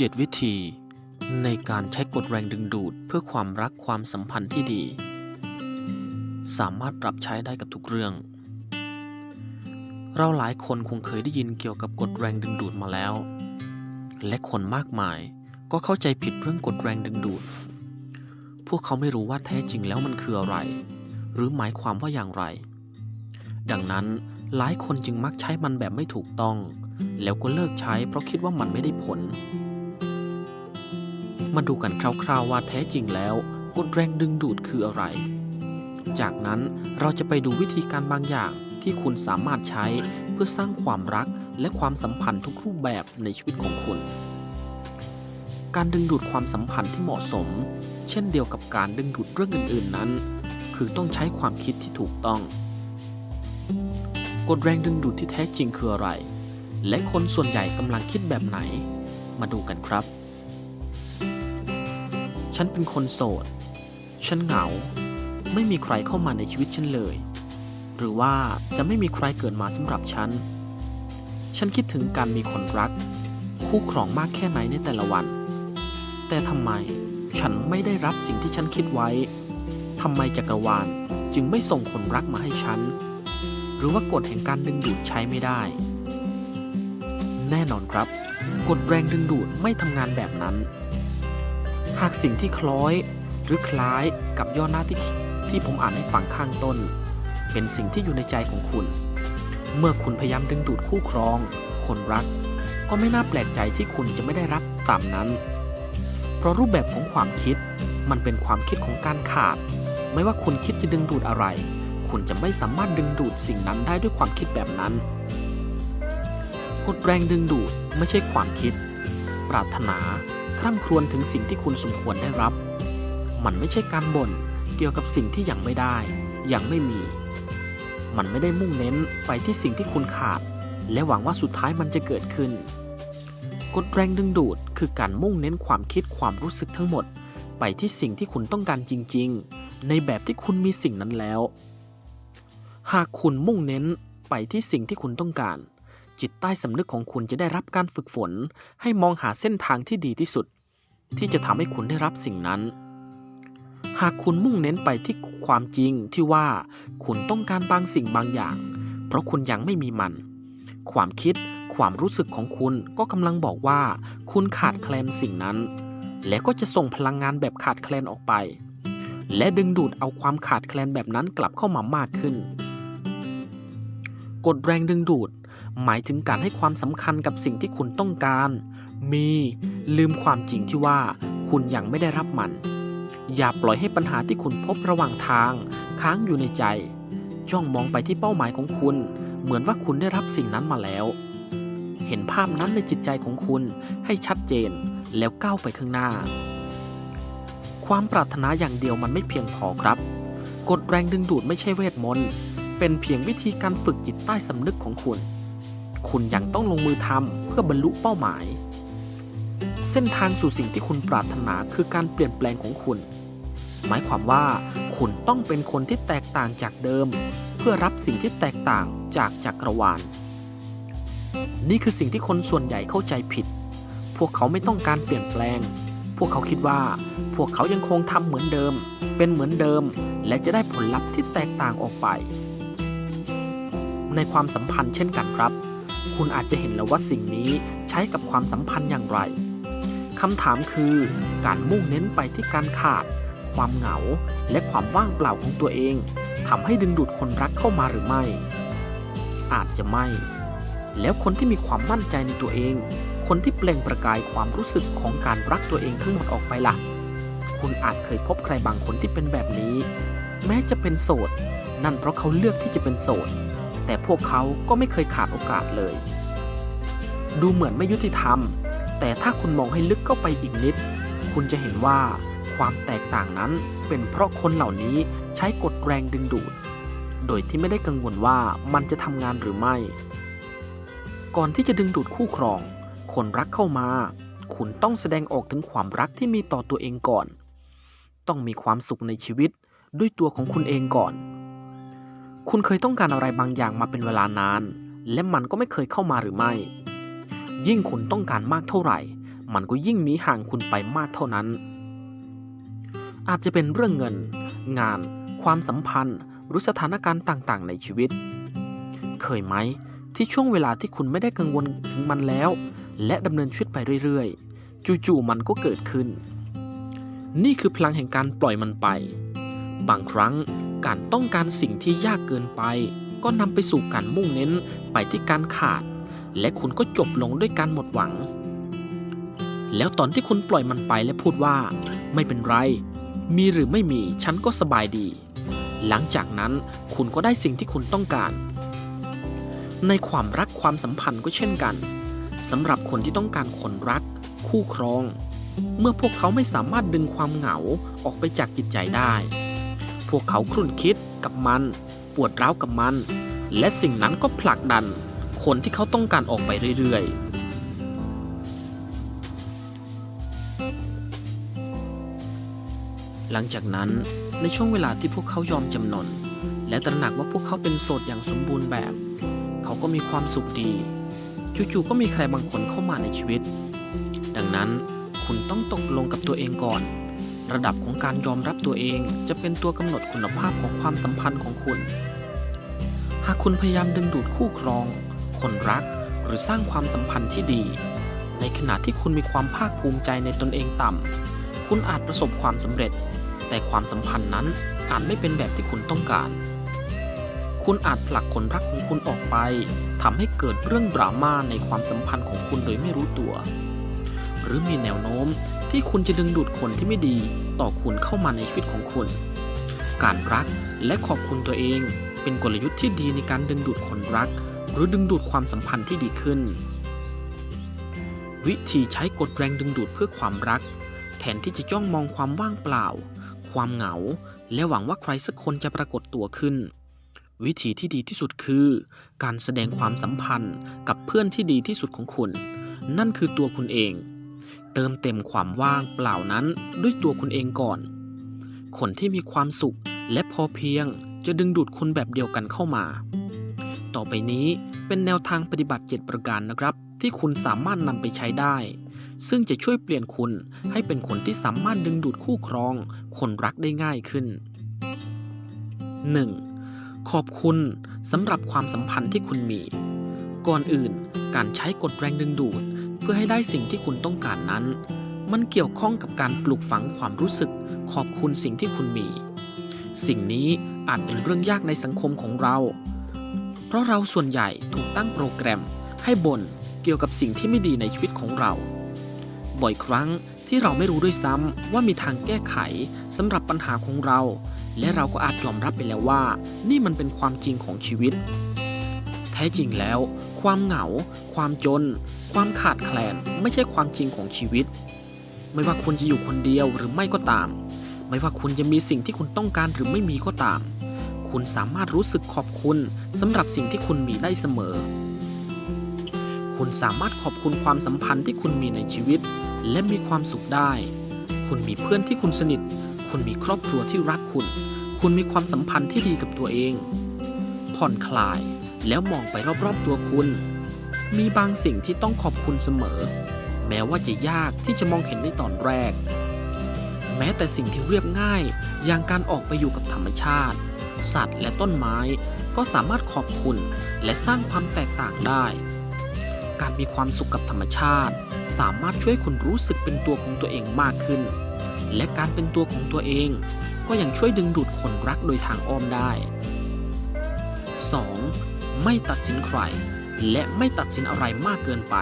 7 วิธี ในการใช้กฎแรงดึงดูดเพื่อความรักความสัมพันธ์ที่ดี สามารถปรับใช้ได้กับทุกเรื่อง เราหลายคนคงเคยได้ยินเกี่ยวกับกฎแรงดึงดูดมาแล้ว และคนมากมายก็เข้าใจผิดเรื่องกฎแรงดึงดูด พวกเขาไม่รู้ว่าแท้จริงแล้วมันคืออะไร หรือหมายความว่าอย่างไร ดังนั้นหลายคนจึงมักใช้มันแบบไม่ถูกต้อง แล้วก็เลิกใช้เพราะคิดว่ามันไม่ได้ผล มาดูกันคร่าวๆว่าแท้จริงแล้วกฎแรงดึงดูดคืออะไร จากนั้นเราจะไปดูวิธีการบางอย่างที่คุณสามารถใช้เพื่อสร้างความรักและความสัมพันธ์ทุกรูปแบบในชีวิตของคุณ การดึงดูดความสัมพันธ์ที่เหมาะสม เช่นเดียวกับการดึงดูดเรื่องอื่นๆนั้น คือต้องใช้ความคิดที่ถูกต้อง กฎแรงดึงดูดที่แท้จริงคืออะไร และคนส่วนใหญ่กำลังคิดแบบไหน มาดูกันครับ ฉันเป็นคนโสด ฉันเหงา ไม่มีใครเข้ามาในชีวิตฉันเลย หรือว่าจะไม่มีใครเกิดมาสำหรับฉัน ฉันคิดถึงการมีคนรัก คู่ครองมากแค่ไหนในแต่ละวัน แต่ทำไมฉันไม่ได้รับสิ่งที่ฉันคิดไว้ ทำไมจักรวาลจึงไม่ส่งคนรักมาให้ฉัน หรือว่ากฎแห่งการดึงดูดใช้ไม่ได้ แน่นอนครับ กฎแรงดึงดูดไม่ทำงานแบบนั้น หากสิ่งที่คล้อยหรือคล้ายกับย่อหน้าที่ที่ผมอ่านให้ฟังข้างต้น เป็นสิ่งที่อยู่ในใจของคุณ เมื่อคุณพยายามดึงดูดคู่ครอง คนรัก ก็ไม่น่าแปลกใจที่คุณจะไม่ได้รับตามนั้น เพราะรูปแบบของความคิดมันเป็นความคิดของการขาด ไม่ว่าคุณคิดจะดึงดูดอะไร คุณจะไม่สามารถดึงดูดสิ่งนั้นได้ด้วยความคิดแบบนั้นกฎแรงดึงดูดไม่ใช่ความคิด ปรารถนา คร่ำครวญถึงสิ่งที่คุณสมควรได้รับ มันไม่ใช่การบ่นเกี่ยวกับสิ่งที่ยังไม่ได้ ยังไม่มี มันไม่ได้มุ่งเน้นไปที่สิ่งที่คุณขาด และหวังว่าสุดท้ายมันจะเกิดขึ้น กฎแรงดึงดูดคือการมุ่งเน้นความคิดความรู้สึกทั้งหมด ไปที่สิ่งที่คุณต้องการจริง ๆ ในแบบที่คุณมีสิ่งนั้นแล้ว หากคุณมุ่งเน้นไปที่สิ่งที่คุณต้องการ จิตใต้สำนึกของคุณจะได้รับการฝึกฝน ให้มองหาเส้นทางที่ดีที่สุด ที่จะทำให้คุณได้รับสิ่งนั้น หากคุณมุ่งเน้นไปที่ความจริงที่ว่าคุณต้องการบางสิ่งบางอย่าง เพราะคุณยังไม่มีมัน ความคิดความรู้สึกของคุณก็กำลังบอกว่า คุณขาดแคลนสิ่งนั้น และก็จะส่งพลังงานแบบขาดแคลนออกไป และดึงดูดเอาความขาดแคลนแบบนั้นกลับเข้ามามากขึ้น กฎแรงดึงดูด หมายถึงการให้ความสำคัญกับสิ่งที่คุณต้องการ มีลืมความจริงที่ว่าคุณยังไม่ได้รับมัน อย่าปล่อยให้ปัญหาที่คุณพบระหว่างทาง ค้างอยู่ในใจ จ้องมองไปที่เป้าหมายของคุณ เหมือนว่าคุณได้รับสิ่งนั้นมาแล้ว เห็นภาพนั้นในจิตใจของคุณให้ชัดเจนแล้วก้าวไปข้างหน้า ความปรารถนาอย่างเดียวมันไม่เพียงพอครับ กฎแรงดึงดูดไม่ใช่เวทมนต์เป็นเพียงวิธีการฝึกจิตใต้สำนึกของคุณ คุณยังต้องลงมือทำเพื่อบรรลุเป้าหมาย เส้นทางสู่สิ่งที่คุณปรารถนาคือการเปลี่ยนแปลงของคุณ หมายความว่าคุณต้องเป็นคนที่แตกต่างจากเดิม เพื่อรับสิ่งที่แตกต่างจากจักรวาล นี่คือสิ่งที่คนส่วนใหญ่เข้าใจผิด พวกเขาไม่ต้องการเปลี่ยนแปลง พวกเขาคิดว่า พวกเขายังคงทำเหมือนเดิม เป็นเหมือนเดิม และจะได้ผลลัพธ์ที่แตกต่างออกไป ในความสัมพันธ์เช่นกันครับ คุณอาจจะเห็นแล้วว่าสิ่งนี้ใช้กับความสัมพันธ์อย่างไรคำถามคือการมุ่งเน้นไปที่การขาด ความเหงา และความว่างเปล่าของตัวเองทำให้ดึงดูดคนรักเข้ามาหรือไม่ อาจจะไม่ แล้วคนที่มีความมั่นใจในตัวเอง คนที่เปล่งประกายความรู้สึกของการรักตัวเองทั้งหมดออกไปล่ะ คุณอาจเคยพบใครบางคนที่เป็นแบบนี้ แม้จะเป็นโสด นั่นเพราะเขาเลือกที่จะเป็นโสด แต่พวกเขาก็ไม่เคยขาดโอกาสเลย ดูเหมือนไม่ยุติธรรม แต่ถ้าคุณมองให้ลึกเข้าไปอีกนิด คุณจะเห็นว่าความแตกต่างนั้นเป็นเพราะคนเหล่านี้ใช้กฎแรงดึงดูด โดยที่ไม่ได้กังวลว่ามันจะทำงานหรือไม่ ก่อนที่จะดึงดูดคู่ครอง คนรักเข้ามา คุณต้องแสดงออกถึงความรักที่มีต่อตัวเองก่อน ต้องมีความสุขในชีวิตด้วยตัวของคุณเองก่อน คุณเคยต้องการอะไรบางอย่างมาเป็นเวลานาน และมันก็ไม่เคยเข้ามาหรือไม่ ยิ่งคุณต้องการมากเท่าไหร่ มันก็ยิ่งหนีห่างคุณไปมากเท่านั้น อาจจะเป็นเรื่องเงิน งาน ความสัมพันธ์ หรือสถานการณ์ต่างๆ ในชีวิต เคยไหมที่ช่วงเวลาที่คุณไม่ได้กังวลถึงมันแล้ว และดำเนินชีวิตไปเรื่อยๆ จู่ๆมันก็เกิดขึ้น นี่คือพลังแห่งการปล่อยมันไป บางครั้ง การต้องการสิ่งที่ยากเกินไป ก็นำไปสู่การมุ่งเน้นไปที่การขาด และคุณก็จบลงด้วยการหมดหวัง แล้วตอนที่คุณปล่อยมันไปและพูดว่า ไม่เป็นไร มีหรือไม่มีฉันก็สบายดี หลังจากนั้นคุณก็ได้สิ่งที่คุณต้องการ ในความรักความสัมพันธ์ก็เช่นกันสำหรับคนที่ต้องการคนรัก คู่ครอง เมื่อพวกเขาไม่สามารถดึงความเหงาออกไปจากจิตใจได้ พวกเขาครุ่นคิดกับมัน ปวดร้าวกับมัน และสิ่งนั้นก็ผลักดัน คนที่เขาต้องการออกไปเรื่อยๆ หลังจากนั้นในช่วงเวลาที่พวกเขายอมจำนน และตระหนักว่าพวกเขาเป็นโสดอย่างสมบูรณ์แบบ เขาก็มีความสุขดี จู่ๆก็มีใครบางคนเข้ามาในชีวิต ดังนั้นคุณต้องตกลงกับตัวเองก่อน ระดับของการยอมรับตัวเองจะเป็นตัวกำหนดคุณภาพของความสัมพันธ์ของคุณ หากคุณพยายามดึงดูดคู่ครอง คนรักหรือสร้างความสัมพันธ์ที่ดี ในขณะที่คุณมีความภาคภูมิใจในตนเองต่ำ คุณอาจประสบความสำเร็จ แต่ความสัมพันธ์นั้นอาจไม่เป็นแบบที่คุณต้องการ คุณอาจผลักคนรักของคุณออกไปทำให้เกิดเรื่องดราม่าในความสัมพันธ์ของคุณโดยไม่รู้ตัว หรือมีแนวโน้ม ที่คุณจะดึงดูดคนที่ไม่ดีต่อคุณเข้ามาในชีวิตของคุณ การรักและขอบคุณตัวเอง เป็นกลยุทธ์ที่ดีในการดึงดูดคนรัก หรือดึงดูดความสัมพันธ์ที่ดีขึ้น วิธีใช้กฎแรงดึงดูดเพื่อความรัก แทนที่จะจ้องมองความว่างเปล่า ความเหงา และหวังว่าใครสักคนจะปรากฏตัวขึ้นวิธีที่ดีที่สุดคือ การแสดงความสัมพันธ์กับเพื่อนที่ดีที่สุดของคุณ นั่นคือตัวคุณเอง เติมเต็มความว่างเปล่านั้นด้วยตัวคุณเองก่อน คนที่มีความสุขและพอเพียงจะดึงดูดคนแบบเดียวกันเข้ามา ต่อไปนี้เป็นแนวทางปฏิบัติ 7 ประการนะครับ ที่คุณสามารถนำไปใช้ได้ ซึ่งจะช่วยเปลี่ยนคุณให้เป็นคนที่สามารถดึงดูดคู่ครอง คนรักได้ง่ายขึ้น 1. ขอบคุณสำหรับความสัมพันธ์ที่คุณมี ก่อนอื่น การใช้กฎแรงดึงดูด เพื่อให้ได้สิ่งที่คุณต้องการนั้น มันเกี่ยวข้องกับการปลูกฝังความรู้สึก ขอบคุณสิ่งที่คุณมี สิ่งนี้อาจเป็นเรื่องยากในสังคมของเรา เพราะเราส่วนใหญ่ถูกตั้งโปรแกรม ให้บ่นเกี่ยวกับสิ่งที่ไม่ดีในชีวิตของเรา บ่อยครั้งที่เราไม่รู้ด้วยซ้ำว่ามีทางแก้ไขสำหรับปัญหาของเรา และเราก็อาจยอมรับไปแล้วว่า นี่มันเป็นความจริงของชีวิต แท้จริงแล้ว ความเหงา ความจน ความขาดแคลน ไม่ใช่ความจริงของชีวิต ไม่ว่าคุณจะอยู่คนเดียวหรือไม่ก็ตาม ไม่ว่าคุณจะมีสิ่งที่คุณต้องการหรือไม่มีก็ตาม คุณสามารถรู้สึกขอบคุณสำหรับสิ่งที่คุณมีได้เสมอ คุณสามารถขอบคุณความสัมพันธ์ที่คุณมีในชีวิต และมีความสุขได้ คุณมีเพื่อนที่คุณสนิท คุณมีครอบครัวที่รักคุณ คุณมีความสัมพันธ์ที่ดีกับตัวเอง ผ่อนคลาย แล้วมองไปรอบๆตัวคุณ มีบางสิ่งที่ต้องขอบคุณเสมอ แม้ว่าจะยากที่จะมองเห็นในตอนแรก แม้แต่สิ่งที่เรียบง่าย อย่างการออกไปอยู่กับธรรมชาติ สัตว์และต้นไม้ ก็สามารถขอบคุณและสร้างความแตกต่างได้ การมีความสุขกับธรรมชาติ สามารถช่วยคุณรู้สึกเป็นตัวของตัวเองมากขึ้น และการเป็นตัวของตัวเอง ก็ยังช่วยดึงดูดคนรักโดยทางอ้อมได้ 2. ไม่ตัดสินใคร และไม่ตัดสินอะไรมากเกินไป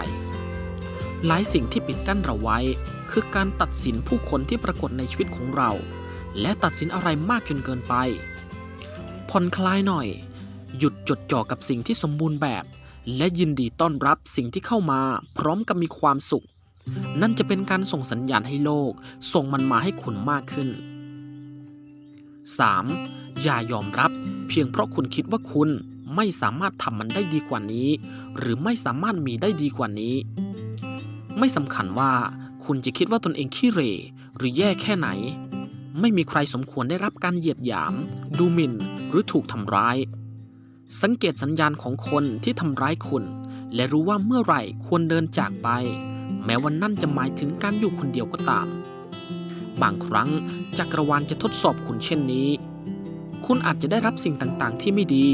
หลายสิ่งที่ปิดกั้นเราไว้ คือการตัดสินผู้คนที่ปรากฏในชีวิตของเรา และตัดสินอะไรมากจนเกินไป ผ่อนคลายหน่อย หยุดจดจ่อกับสิ่งที่สมบูรณ์แบบ และยินดีต้อนรับสิ่งที่เข้ามา พร้อมกับมีความสุข นั่นจะเป็นการส่งสัญญาณให้โลก ส่งมันมาให้คุณมากขึ้น 3. อย่ายอมรับเพียงเพราะคุณคิดว่าคุณ ไม่สามารถทำมันได้ดีกว่านี้ หรือไม่สามารถมีได้ดีกว่านี้ ไม่สำคัญว่าคุณจะคิดว่าตนเองขี้เหร่หรือแย่แค่ไหน ไม่มีใครสมควรได้รับการเหยียดหยาม ดูหมิ่น หรือถูกทำร้าย สังเกตสัญญาณของคนที่ทำร้ายคุณ และรู้ว่าเมื่อไหร่ควรเดินจากไป แม้วันนั่นจะหมายถึงการอยู่คนเดียวก็ตาม บางครั้งจักรวาลจะทดสอบคุณเช่นนี้ คุณอาจจะได้รับสิ่งต่างๆ ที่ไม่ดี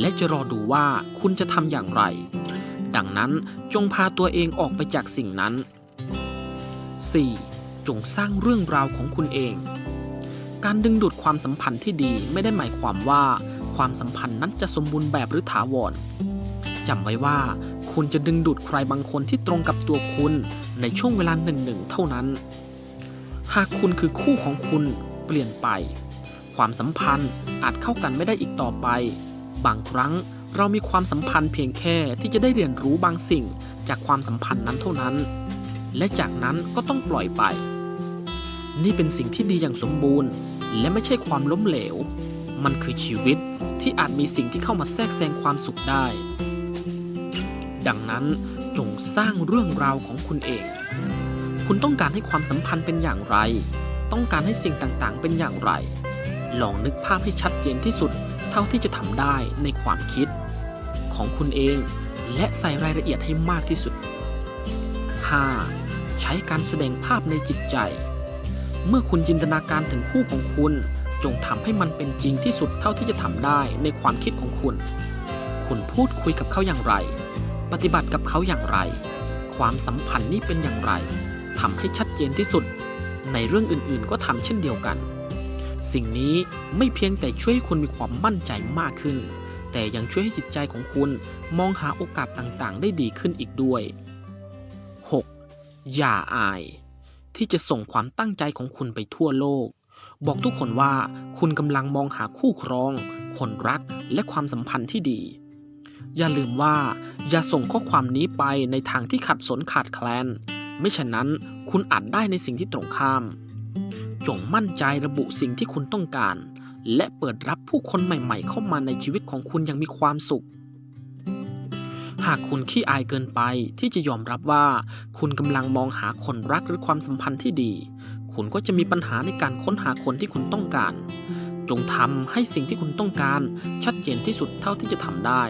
และจะรอดูว่าคุณจะทำอย่างไร ดังนั้นจงพาตัวเองออกไปจากสิ่งนั้น 4. จงสร้างเรื่องราวของคุณเอง การดึงดูดความสัมพันธ์ที่ดีไม่ได้หมายความว่าความสัมพันธ์นั้นจะสมบูรณ์แบบหรือถาวรจำไว้ว่า คุณจะดึงดูดใครบางคนที่ตรงกับตัวคุณในช่วงเวลาหนึ่งหนึ่งเท่านั้น หากคุณคือคู่ของคุณเปลี่ยนไป ความสัมพันธ์อาจเข้ากันไม่ได้อีกต่อไป บางครั้งเรามีความสัมพันธ์เพียงแค่ที่จะได้เรียนรู้บางสิ่งจากความสัมพันธ์นั้นเท่านั้น และจากนั้นก็ต้องปล่อยไป นี่เป็นสิ่งที่ดีอย่างสมบูรณ์ และไม่ใช่ความล้มเหลว มันคือชีวิตที่อาจมีสิ่งที่เข้ามาแทรกแซงความสุขได้ ดังนั้นจงสร้างเรื่องราวของคุณเอง คุณต้องการให้ความสัมพันธ์เป็นอย่างไร ต้องการให้สิ่งต่างๆ เป็นอย่างไร ลองนึกภาพให้ชัดเจนที่สุด เท่าที่จะทำได้ในความคิดของคุณเองและใส่รายละเอียดให้มากที่สุด 5. ใช้การแสดงภาพในจิตใจ เมื่อคุณจินตนาการถึงคู่ของคุณ จงทำให้มันเป็นจริงที่สุดเท่าที่จะทำได้ในความคิดของคุณ คุณพูดคุยกับเขาอย่างไร ปฏิบัติกับเขาอย่างไร ความสัมพันธ์นี้เป็นอย่างไรทำให้ชัดเจนที่สุด ในเรื่องอื่นๆ ก็ทำเช่นเดียวกัน สิ่งนี้ไม่เพียงแต่ช่วยให้คุณมีความมั่นใจมากขึ้น แต่ยังช่วยให้จิตใจของคุณมองหาโอกาสต่างๆ ได้ดีขึ้นอีกด้วย 6. อย่าอาย ที่จะส่งความตั้งใจของคุณไปทั่วโลก บอกทุกคนว่าคุณกำลังมองหาคู่ครอง คนรักและความสัมพันธ์ที่ดี อย่าลืมว่า อย่าส่งข้อความนี้ไปในทางที่ขัดสนขาดแคลน ไม่ฉะนั้นคุณอาจได้ในสิ่งที่ตรงข้าม จงมั่นใจระบุสิ่งที่คุณต้องการ และเปิดรับผู้คนใหม่ๆ เข้ามาในชีวิตของคุณอย่างมีความสุข หากคุณขี้อายเกินไปที่จะยอมรับว่า คุณกำลังมองหาคนรักหรือความสัมพันธ์ที่ดี คุณก็จะมีปัญหาในการค้นหาคนที่คุณต้องการ จงทำให้สิ่งที่คุณต้องการ ชัดเจนที่สุดเท่าที่จะทำได้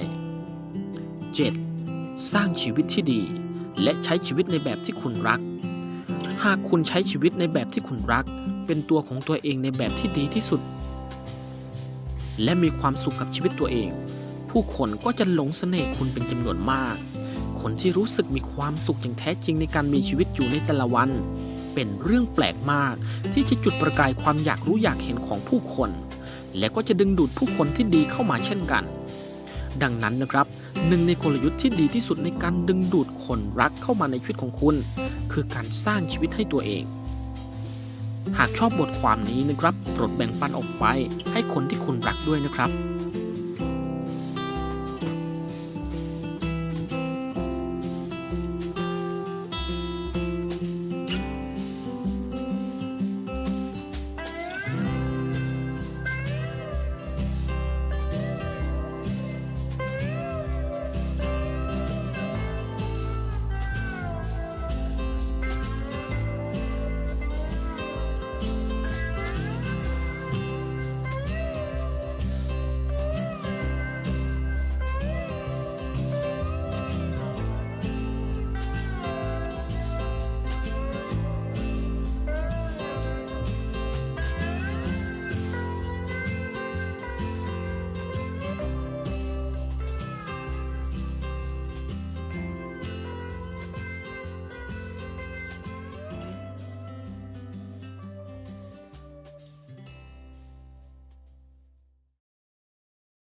7. สร้างชีวิตที่ดี และใช้ชีวิตในแบบที่คุณรักหากคุณใช้ชีวิตในแบบที่คุณรัก เป็นตัวของตัวเองในแบบที่ดีที่สุด และมีความสุขกับชีวิตตัวเอง ผู้คนก็จะหลงเสน่ห์คุณเป็นจำนวนมาก คนที่รู้สึกมีความสุขอย่างแท้จริงในการมีชีวิตอยู่ในแต่ละวัน เป็นเรื่องแปลกมากที่จะจุดประกายความอยากรู้อยากเห็นของผู้คน และก็จะดึงดูดผู้คนที่ดีเข้ามาเช่นกัน ดังนั้นนะครับหนึ่งในกลยุทธ์ที่ดีที่สุดในการดึงดูดคนรักเข้ามาในชีวิตของคุณ คือการสร้างชีวิตให้ตัวเอง หากชอบบทความนี้นะครับโปรดแบ่งปันออกไปให้คนที่คุณรักด้วยนะครับ